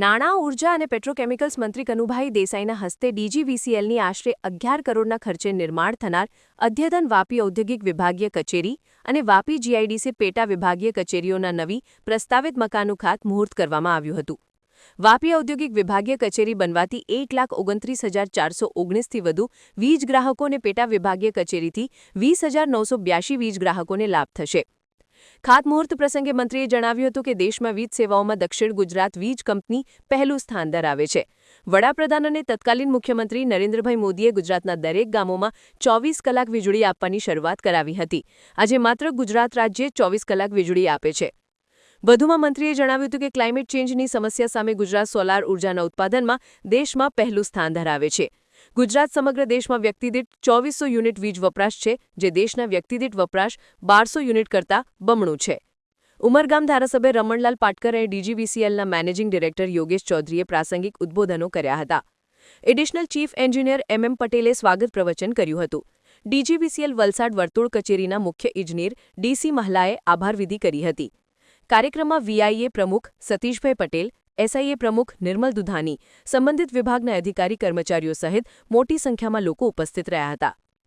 નાણાં, ઊર્જા અને પેટ્રોકેમિકલ્સ મંત્રી કનુભાઈ દેસાઈના હસ્તે ડીજીવીસીએલની આશરે અગિયાર કરોડના ખર્ચે નિર્માણ થનાર અદ્યતન વાપી ઔદ્યોગિક વિભાગીય કચેરી અને વાપી જીઆઈડીસી પેટા વિભાગીય કચેરીઓના નવી પ્રસ્તાવિત મકાનનું ખાતમુહૂર્ત કરવામાં આવ્યું હતું. વાપી ઔદ્યોગિક વિભાગીય કચેરી બનવાથી એક લાખ ઓગણત્રીસ હજાર ચારસો ઓગણીસથી વધુ વીજ ગ્રાહકો અને પેટા વિભાગીય કચેરીથી વીસ હજાર નવસો બ્યાસી વીજ ગ્રાહકોને લાભ થશે. ખાતમુહૂર્ત પ્રસંગે મંત્રીએ જણાવ્યું હતું કે દેશમાં વીજ સેવાઓમાં દક્ષિણ ગુજરાત વીજ કંપની પહેલું સ્થાન ધરાવે છે. વડાપ્રધાન અને તત્કાલીન મુખ્યમંત્રી નરેન્દ્રભાઈ મોદીએ ગુજરાતના દરેક ગામોમાં ચોવીસ કલાક વીજળી આપવાની શરૂઆત કરાવી હતી. આજે માત્ર ગુજરાત રાજ્ય ચોવીસ કલાક વીજળી આપે છે. વધુમાં મંત્રીએ જણાવ્યું હતું કે ક્લાઇમેટ ચેન્જની સમસ્યા સામે ગુજરાત સોલાર ઉર્જાના ઉત્પાદનમાં દેશમાં પહેલું સ્થાન ધરાવે છે. ગુજરાત સમગ્ર દેશમાં વ્યક્તિદીઠ ચોવીસો યુનિટ વીજ વપરાશ છે, જે દેશના વ્યક્તિદીઠ વપરાશ બારસો યુનિટ કરતાં બમણું છે. ઉમરગામ ધારાસભ્ય રમણલાલ પાટકર અને ડીજીવીસીએલના મેનેજિંગ ડિરેક્ટર યોગેશ ચૌધરીએ પ્રાસંગિક ઉદ્બોધનો કર્યા હતા. Additional chief engineer M M પટેલે સ્વાગત પ્રવચન કર્યું હતું. ડીજીવીસીએલ વલસાડ વર્તુળ કચેરીના મુખ્ય ઇજનેર ડીસી મહલાએ આભારવિધિ કરી હતી. કાર્યક્રમમાં વીઆઈએ પ્રમુખ સતીશભાઈ પટેલ એસઆઈએ પ્રમુખ નિર્મલ દુધાની, સંબંધિત વિભાગના અધિકારી કર્મચારીઓ સહિત મોટી સંખ્યામાં લોકો ઉપસ્થિત રહ્યા હતા.